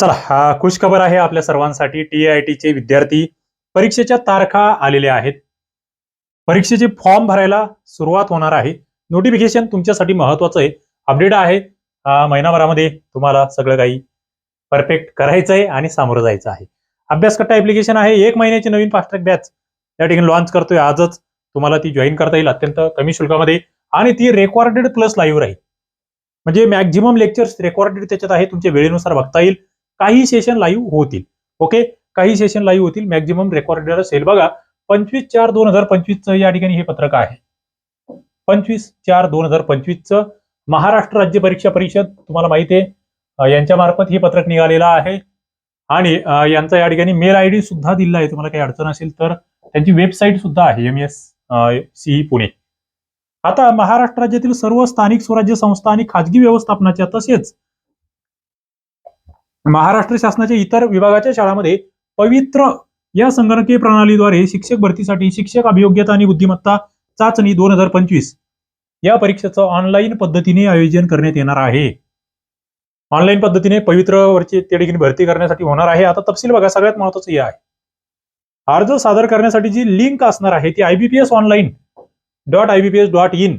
चला हा खुश खबर आहे आपल्या सर्वांसाठी. टी आय टीचे विद्यार्थी परीक्षेच्या तारखा आलेल्या आहेत. परीक्षेचे फॉर्म भरायला सुरुवात होणार आहे. नोटिफिकेशन तुमच्यासाठी महत्वाचं आहे. अपडेट आहे. महिनाभरामध्ये तुम्हाला सगळं काही परफेक्ट करायचं आहे आणि सामोरं जायचं आहे. अभ्यासकट्टा ऍप्लिकेशन आहे. एक महिन्याची नवीन फास्ट्रॅक बॅच या ठिकाणी लॉन्च करतोय आजच. तुम्हाला ती जॉईन करता येईल अत्यंत कमी शुल्कामध्ये. आणि ती रेकॉर्डेड प्लस लाईव्ह राहील. म्हणजे मॅक्झिमम लेक्चर्स रेकॉर्डेड त्याच्यात आहे. तुमच्या वेळेनुसार बघता येईल. काही सेशन लाईव्ह होतील. ओके काही सेशन लाईव्ह होतील. मॅक्झिमम रेकॉर्डेड असेल. बघा पंचवीस चार दोन हजार पंचवीसचं या ठिकाणी हे पत्रक आहे. पंचवीस चार दोन हजार पंचवीसचं महाराष्ट्र राज्य परीक्षा परिषद तुम्हाला माहिती आहे यांच्या मार्फत हे पत्रक निघालेलं आहे. आणि यांचा या ठिकाणी मेल आय डी सुद्धा दिला आहे. तुम्हाला काही अडचण असेल तर त्यांची वेबसाईट सुद्धा आहे एम एस सी पुणे. आता महाराष्ट्र राज्यातील सर्व स्थानिक स्वराज्य संस्था आणि खाजगी व्यवस्थापनाच्या तसेच महाराष्ट्र शासनाच्या इतर विभागाच्या शाळांमध्ये पवित्र या संगणकीय प्रणालीद्वारे शिक्षक भरतीसाठी शिक्षक अभियोग्यता आणि बुद्धिमत्ता चाचणी दोन हजार पंचवीस या परीक्षेचं ऑनलाईन पद्धतीने आयोजन करण्यात येणार आहे. ऑनलाईन पद्धतीने पवित्रवरची त्या ठिकाणी भरती करण्यासाठी होणार आहे. आता तपशील बघा सगळ्यात महत्वाचं हे आहे. अर्ज सादर करण्यासाठी जी लिंक असणार आहे ती IBPS online dot IBPS dot in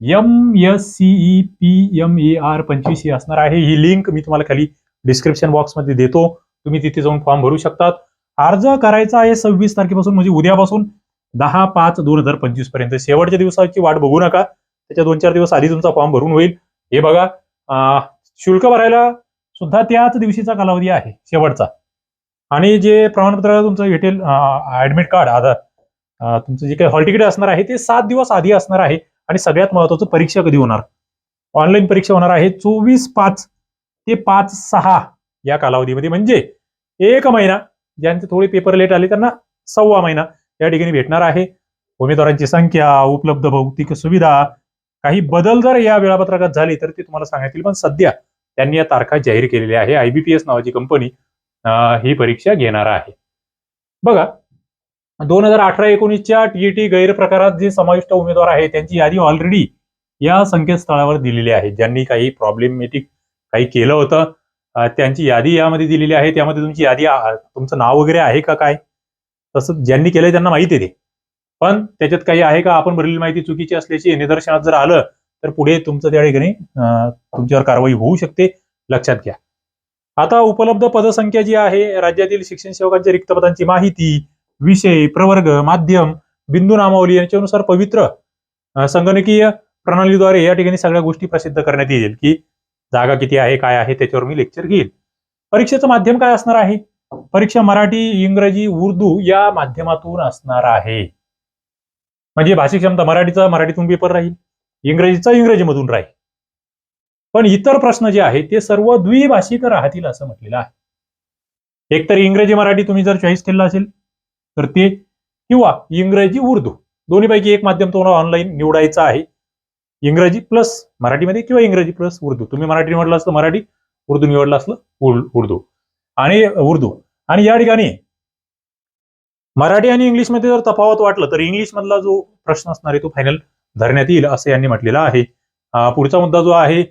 M S C E P M A R पंचवीस ही असणार आहे. ही लिंक मी तुम्हाला खाली डिस्क्रिप्शन बॉक्समध्ये देतो. तुम्ही तिथे जाऊन फॉर्म भरू शकतात. अर्ज करायचा आहे सव्वीस तारखेपासून म्हणजे उद्यापासून. दहा पाच दोन हजार पंचवीसपर्यंत. शेवटच्या दिवसाची वाट बघू नका. त्याच्या दोन चार दिवस आधी तुमचा फॉर्म भरून होईल. हे बघा शुल्क भरायला सुद्धा त्याच दिवशीचा कालावधी आहे शेवटचा. आणि जे प्रमाणपत्र तुमचं भेटेल ऍडमिट कार्ड आधार तुमचं जे काही हॉल तिकीट असणार आहे ते सात दिवस आधी असणार आहे. आणि सगळ्यात महत्वाचं परीक्षा कधी होणार? ऑनलाईन परीक्षा होणार आहे चोवीस पाच. ते पाच सहा या कालावधीमध्ये. म्हणजे एक महिना ज्यांचे थोडे पेपर लेट आले त्यांना सव्वा महिना या ठिकाणी भेटणार आहे. उमेदवारांची संख्या उपलब्ध भौतिक सुविधा काही बदल जर या वेळापत्रकात झाले तर ते तुम्हाला सांगतील. पण सध्या त्यांनी या तारखा जाहीर केलेल्या आहे. आयबीपीएस नावाची कंपनी ही परीक्षा घेणार आहे. बघा दोन हजार अठरा एकोणीसच्या टीईटी गैरप्रकारात जे समाविष्ट उमेदवार आहेत त्यांची यादी ऑलरेडी या संकेतस्थळावर दिलेली आहे. ज्यांनी काही प्रॉब्लेमॅटिक काही केलं होतं. त्यांची यादी यामध्ये दिलेली आहे. त्यामध्ये तुमची यादी तुमचं नाव वगैरे आहे का काय? तसं ज्यांनी केलंय त्यांना माहिती आहे ते. पण त्याच्यात काही आहे का? आपण भरलेली माहिती चुकीची असल्याची निदर्शनात जर आलं तर पुढे तुमचं त्या ठिकाणी तुमच्यावर कारवाई होऊ शकते. लक्षात घ्या. आता उपलब्ध पदसंख्या जी आहे राज्यातील शिक्षण सेवकांच्या रिक्त पदांची माहिती विषय प्रवर्ग माध्यम बिंदू नामावली यांच्यानुसार पवित्र संगणकीय प्रणालीद्वारे या ठिकाणी सगळ्या गोष्टी प्रसिद्ध करण्यात येईल की जागा किती आहे काय आहे त्याच्यावर मी लेक्चर घेईल. परीक्षेचं माध्यम काय असणार आहे? परीक्षा मराठी इंग्रजी उर्दू या माध्यमातून असणार आहे. म्हणजे भाषिक क्षमता मराठीचा मराठीतून पेपर राहील. इंग्रजीचा इंग्रजीमधून राहील. पण इतर प्रश्न जे आहेत ते सर्व द्विभाषिक राहतील असं म्हटलेलं आहे. एकतर इंग्रजी मराठी तुम्ही जर चॉईस केलं असेल तर ते किंवा इंग्रजी उर्दू दोन्हीपैकी एक माध्यम तुम्हाला ऑनलाईन निवडायचं आहे. इंग्रजी प्लस मराठीमध्ये किंवा इंग्रजी प्लस उर्दू. तुम्ही मराठी निवडलं असलं मराठी उर्दू निवडलं असलं उर्दू. आणि उर्दू. आणि या ठिकाणी मराठी आणि इंग्लिशमध्ये जर तफावत वाटलं तर इंग्लिश मधला जो प्रश्न असणार आहे तो फायनल धरण्यात येईल असं यांनी म्हटलेलं आहे. पुढचा मुद्दा जो आहे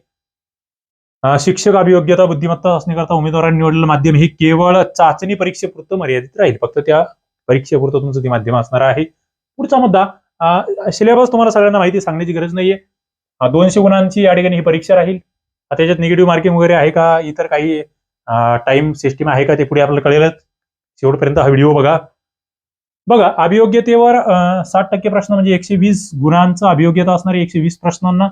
शिक्षक अभियोग्यता बुद्धिमत्ता असण्याकरता उमेदवारांनी निवडलेलं माध्यम हे केवळ चाचणी परीक्षेपुरतं मर्यादित राहील. फक्त त्या परीक्षेपुरतं तुमचं ते माध्यम असणार आहे. पुढचा मुद्दा सिलेबस तुम्हाला सगळ्यांना माहिती सांगण्याची गरज नाहीये. दोनशे गुणांची या ठिकाणी ही परीक्षा राहील. त्याच्यात निगेटिव्ह मार्किंग वगैरे आहे का? इतर काही टाइम सिस्टीम आहे का? ते पुढे आपल्याला कळेलच. शेवटपर्यंत हा व्हिडिओ बघा. बघा अभियोग्यतेवर साठ टक्के प्रश्न म्हणजे एकशे वीस गुणांचा अभियोग्यता असणार आहे एकशे वीस प्रश्नांना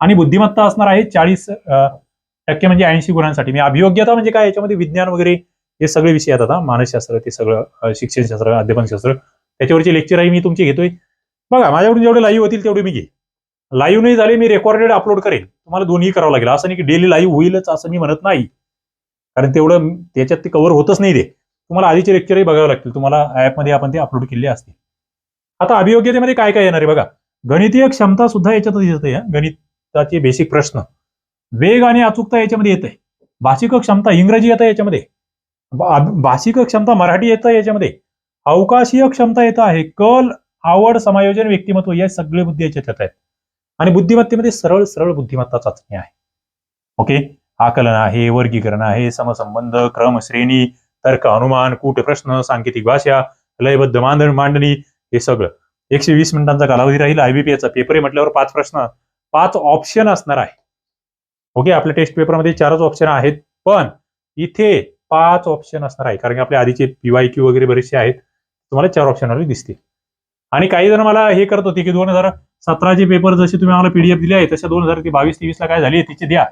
आणि बुद्धिमत्ता असणार आहे चाळीस टक्के म्हणजे ऐंशी गुणांसाठी. मी अभियोग्यता म्हणजे काय? याच्यामध्ये विज्ञान वगैरे हे सगळे विषय येतात मानसशास्त्र ते सगळं शिक्षणशास्त्र अध्यापनशास्त्र. त्याच्यावरची लेक्चरही मी तुमची घेतोय. बघा माझ्याकडून जेवढे लाईव्ह होतील तेवढे मी घे लाईव्ह नाही झाली मी रेकॉर्डेड अपलोड करेन. तुम्हाला दोन्ही करावं लागेल. असं नाही की डेली लाईव्ह होईलच असं मी म्हणत नाही. कारण तेवढं त्याच्यात ते कव्हर होतच नाही ते. तुम्हाला आधीचे लेक्चरही बघावे लागतील. तुम्हाला ॲपमध्ये आपण ते अपलोड केले असतील. आता अभियोग्यतेमध्ये काय काय येणार आहे बघा. गणितीय क्षमता सुद्धा याच्यातच येते गणिताचे बेसिक प्रश्न. वेग आणि अचूकता याच्यामध्ये येत आहे भाषिक क्षमता इंग्रजी येतं याच्यामध्ये. भाषिक क्षमता मराठी येतं याच्यामध्ये. अवकाशीय क्षमता येत आहे. कल आवड समायोजन व्यक्तिमत्व या सगळे मुद्दे याच्यात येत आहेत. आणि बुद्धिमत्तेमध्ये सरळ सरळ बुद्धिमत्ता चाचणी आहे. ओके आकलन आहे वर्गीकरण आहे समसंबंध क्रम श्रेणी तर्क अनुमान कूट प्रश्न सांकेतिक भाषा लयबद्ध मांडण मांडणी हे सगळं. एकशे वीस मिनिटांचा कालावधी राहील आयबीपीएचा पेपर आहे म्हटल्यावर पाच प्रश्न. पाच ऑप्शन असणार आहे. ओके आपल्या टेस्ट पेपरमध्ये चारच ऑप्शन आहेत पण इथे पाच ऑप्शन असणार आहे. कारण की आपल्या आधीचे पीवाय क्यू वगैरे बरेचसे आहेत. तुम्हाला चार ऑप्शन दिसतील. आणि काही जण मला हे करत होते की दोन हजार सतराचे पेपर जसे तुम्ही आम्हाला पीडीएफ दिले आहे तसे दोन हजार बावीस तेवीसला काय झाली तिची द्या.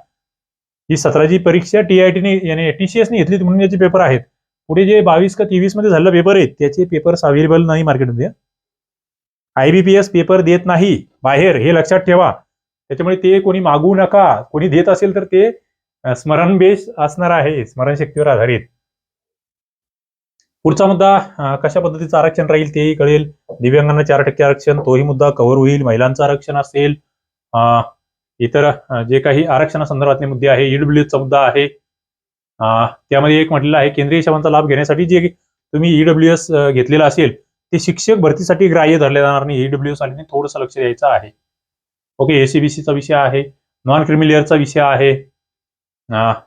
ही सतराची परीक्षा टीआयटीने याने टीसीएसने घेतली म्हणून याचे पेपर आहेत. पुढे जे बावीस का तेवीसमध्ये झालेला पेपर आहेत त्याचे पेपर्स अवेलेबल नाही मार्केटमध्ये आयबीपीएस पेपर देत नाही. बाहेर हे लक्षात ठेवा. त्याच्यामुळे ते कोणी मागू नका. कोणी देत असेल तर ते स्मरण बेस असणार आहे स्मरणशक्तीवर आधारित. पुढचा मुद्दा कशा पद्धतीचं आरक्षण राहील तेही कळेल. दिव्यांगांना चार टक्के आरक्षण तोही मुद्दा कव्हर होईल महिलांचं आरक्षण असेल. इतर जे काही आरक्षणासंदर्भातले मुद्दे आहे ईडब्ल्यूचा मुद्दा आहे. त्यामध्ये एक म्हटलेलं आहे केंद्रीय सेवांचा लाभ घेण्यासाठी जे तुम्ही ईडब्ल्यू एस घेतलेला असेल ते शिक्षक भरतीसाठी ग्राह्य धरले जाणार नाही. ईडब्ल्यू एस आल्याने थोडंसं लक्ष द्यायचं आहे. ओके एसीबीसीचा विषय आहे नॉन क्रिमिलियरचा विषय आहे.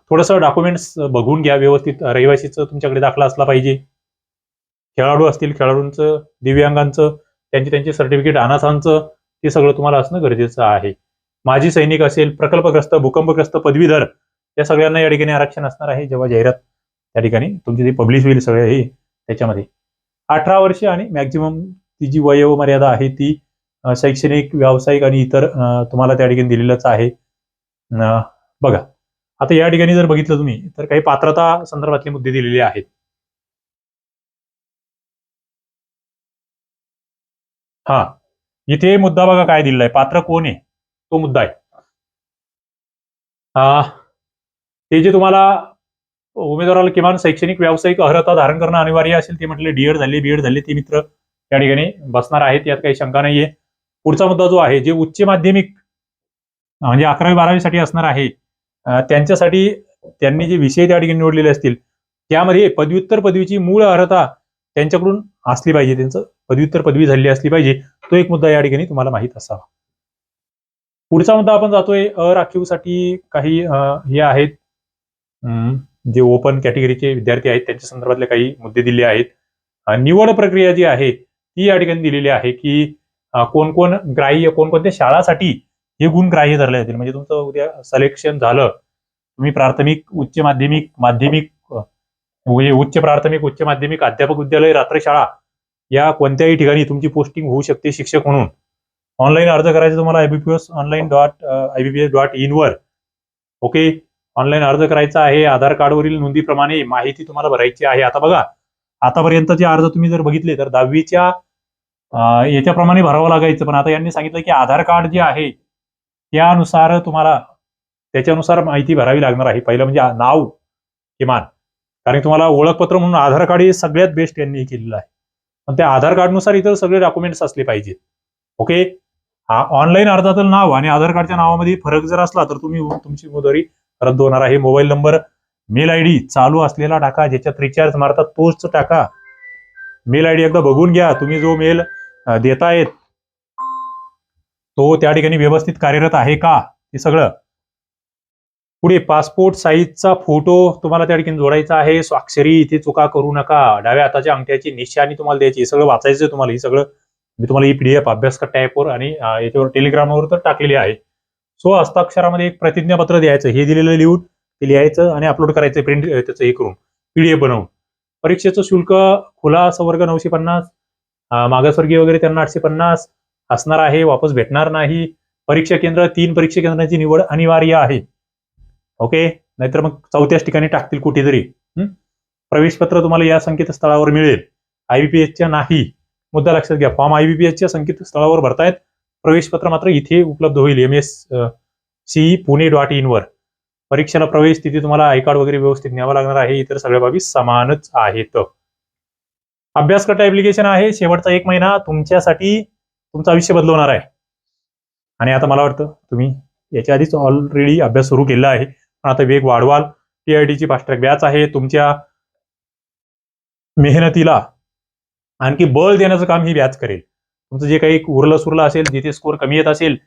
थोडंसं डॉक्युमेंट्स बघून घ्या व्यवस्थित. रहिवासीचं तुमच्याकडे दाखला असला पाहिजे. खेळाडू असतील खेळाडूंचं दिव्यांगांचं त्यांचे त्यांचे सर्टिफिकेट अनाथांचं ते सगळं तुम्हाला असणं गरजेचं आहे. माजी सैनिक असेल प्रकल्पग्रस्त भूकंपग्रस्त पदवीधर या सगळ्यांना या ठिकाणी आरक्षण असणार आहे. जेव्हा जाहिरात त्या ठिकाणी तुमची ती पब्लिश होईल सगळं हे त्याच्यामध्ये. अठरा वर्षे आणि मॅक्झिमम ती जी वयोमर्यादा आहे ती शैक्षणिक व्यावसायिक आणि इतर तुम्हाला त्या ठिकाणी दिलेलंच आहे. बघा. आता या ठिकाणी जर बघितलं तुम्ही तर काही पात्रता संदर्भातले मुद्दे दिलेले आहेत. हा. इथे मुद्दा बघा काय दिलेला आहे पात्र कोण आहे? तो मुद्दा आहे. ते जे तुम्हाला उमेदवाराला किमान शैक्षणिक व्यावसायिक अर्हता धारण करणं अनिवार्य असेल ते म्हटले डीएड झाले बीएड झाले ते मित्र त्या ठिकाणी बसणार आहेत यात काही शंका नाहीये. पुढचा मुद्दा जो आहे जे उच्च माध्यमिक म्हणजे अकरावी बारावीसाठी असणार आहे त्यांच्यासाठी त्यांनी जे विषय त्या ठिकाणी निवडलेले असतील त्यामध्ये पदव्युत्तर पदवीची मूळ अर्हता त्यांच्याकडून असली पाहिजे त्यांचं पदव्युत्तर पदवी झाली असली पाहिजे. तो एक मुद्दा या ठिकाणी तुम्हाला माहीत असावा. पुढचा मुद्दा आपण जातोय अराखीवसाठी काही हे आहेत. जे ओपन कॅटेगरीचे विद्यार्थी आहेत त्यांच्या संदर्भातले काही मुद्दे दिले आहेत. निवड प्रक्रिया जी आहे ती या ठिकाणी दिलेली आहे की कोण कोण ग्राह्य कोणकोणत्या शाळासाठी हे गुण ग्राह्य धरले जातील. म्हणजे तुमचं उद्या सिलेक्शन झालं तुम्ही प्राथमिक उच्च माध्यमिक माध्यमिक उच्च प्राथमिक उच्च माध्यमिक अध्यापक विद्यालय रात्रशाळा या कोणत्याही ठिकाणी तुमची पोस्टिंग होऊ शकते शिक्षक म्हणून. ऑनलाईन अर्ज करायचं तुम्हाला आयबीपीएस ऑनलाईन डॉट आयबीपीएस डॉट इनवर ओके ऑनलाईन अर्ज करायचा आहे आधार कार्डवरील नोंदीप्रमाणे माहिती तुम्हाला भरायची आहे. आता बघा आतापर्यंतचे अर्ज तुम्ही जर बघितले तर दहावीच्या याच्याप्रमाणे भरावं लागायचं. पण आता यांनी सांगितलं की आधार कार्ड जे आहे त्यानुसार तुम्हाला त्याच्यानुसार माहिती भरावी लागणार आहे. पहिलं म्हणजे नाव किमान. कारण तुम्हाला ओळखपत्र म्हणून आधार कार्ड हे सगळ्यात बेस्ट यांनी केलेलं आहे. पण त्या आधार कार्डनुसार इतर सगळे डॉक्युमेंट्स असले पाहिजेत. ओके ऑनलाईन अर्जातील नाव आणि आधार कार्डच्या नावामध्ये फरक जर असला तर तुम्ही तुमची उमेदवारी रद्द होणार आहे. Mobile number mail I D चालू असलेला टाका ज्याच्यात रिचार्ज मारतात तोच टाका. मेल आय डी एकदा बघून घ्या. तुम्ही जो मेल देतायत तो त्या ठिकाणी व्यवस्थित कार्यरत आहे का? हे सगळं. पुढे पासपोर्ट साईजचा फोटो तुम्हाला त्या ठिकाणी जोडायचा आहे. स्वाक्षरी इथे चुका करू नका. डाव्या हाताच्या अंगठ्याची निशाणी तुम्हाला द्यायची हे सगळं वाचायचं आहे तुम्हाला. हे सगळं मी तुम्हाला ही पीडीएफ अभ्यास का टॅपवर आणि याच्यावर टेलिग्रामवर तर टाकलेली आहे. सो हस्ताक्षरामध्ये एक प्रतिज्ञापत्र द्यायचं. हे दिलेलं लिहून ते लिहायचं आणि अपलोड करायचं प्रिंट त्याचं हे करून पीडीएफ बनवून. परीक्षेचं शुल्क खुला संवर्ग नऊशे पन्नास मागासवर्गीय वगैरे त्यांना आठशे पन्नास असणार आहे. वापस भेटणार नाही. परीक्षा केंद्र तीन परीक्षा केंद्रांची निवड अनिवार्य आहे. ओके? नाहीतर मग चौथ्याच ठिकाणी टाकतील कुठेतरी. प्रवेशपत्र तुम्हाला या संकेतस्थळावर मिळेल. आयबीपीएसच्या नाही. मुद्दा लक्षात घ्या. फॉर्म आयबीपीएसच्या संकेतस्थळावर भरतायत. प्रवेशपत्र मात्र इथे उपलब्ध होईल. M S C Pune dot इनवर परीक्षेला प्रवेश तिथे तुम्हाला आय कार्ड वगैरे व्यवस्थित न्यावं लागणार आहे. इतर सगळ्या बाबी समानच आहेत. अभ्यासकर्ता ऍप्लिकेशन आहे. शेवटचा एक महिना तुमच्यासाठी तुमचं आयुष्य बदलवणार आहे. आणि आता मला वाटतं तुम्ही याच्या आधीच ऑलरेडी अभ्यास सुरू केलेला आहे. आता वेग वाढवाल. टीआयडीची फास्ट्रॅक व्याज आहे. तुमच्या मेहनतीला आणखी बळ देण्याचं काम ही व्याज करेल. तुमचं जे काही उरलं सुरलं असेल जिथे स्कोर कमी येत असेल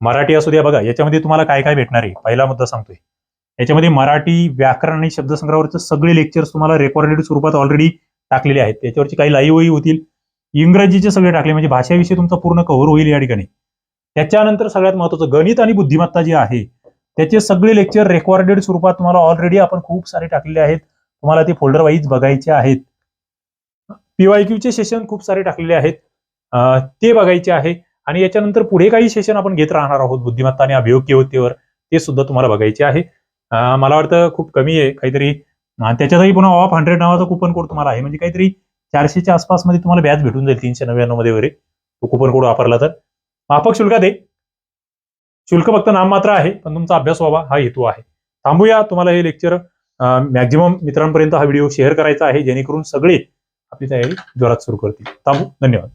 मराठी असू द्या बघा याच्यामध्ये तुम्हाला काय काय भेटणार आहे? पहिला मुद्दा सांगतोय. याच्यामध्ये मराठी व्याकरण आणि शब्दसंग्रहावरचे सगळे लेक्चर्स तुम्हाला रेकॉर्डेड स्वरूपात ऑलरेडी टाकलेले आहेत. त्याच्यावरची काही लाईव्हही होतील. इंग्रजीचे सगळे टाकले म्हणजे भाषाविषयी तुमचा पूर्ण कव्हर होईल या ठिकाणी. त्याच्यानंतर सगळ्यात महत्वाचं गणित आणि बुद्धिमत्ता जी आहे त्याचे सगळे लेक्चर रेकॉर्डेड स्वरूपात तुम्हाला ऑलरेडी आपण खूप सारे टाकलेले आहेत. तुम्हाला ते फोल्डर वाईज बघायचे आहेत. पीवायक्यूचे सेशन खूप सारे टाकलेले आहेत. ते बघायचे आहे. आणि याच्यानंतर पुढे काही सेशन आपण घेत राहणार आहोत बुद्धिमत्ता आणि अभियोग्यतेवर ते सुद्धा तुम्हाला बघायचे आहे. मला वाटतं खूप कमी आहे. काहीतरी त्याच्यातही पुन्हा ऑफ हंड्रेड नावाचा कुपन कोड तुम्हाला आहे. म्हणजे काहीतरी चारशेच्या आसपासमध्ये तुम्हाला बॅच भेटून जाईल तीनशे नव्याण्णवमध्ये वगैरे. तो कुपन कोड वापरला तर. माफक शुल्कात आहे शुल्क फक्त नाममात्र आहे पण तुमचा अभ्यास व्हावा हा हेतू आहे. थांबूया तुम्हाला हे लेक्चर मॅक्झिमम मित्रांपर्यंत हा व्हिडिओ शेअर करायचा आहे जेणेकरून सगळे आपली तयारी जोरात सुरू करतील. थांबू धन्यवाद.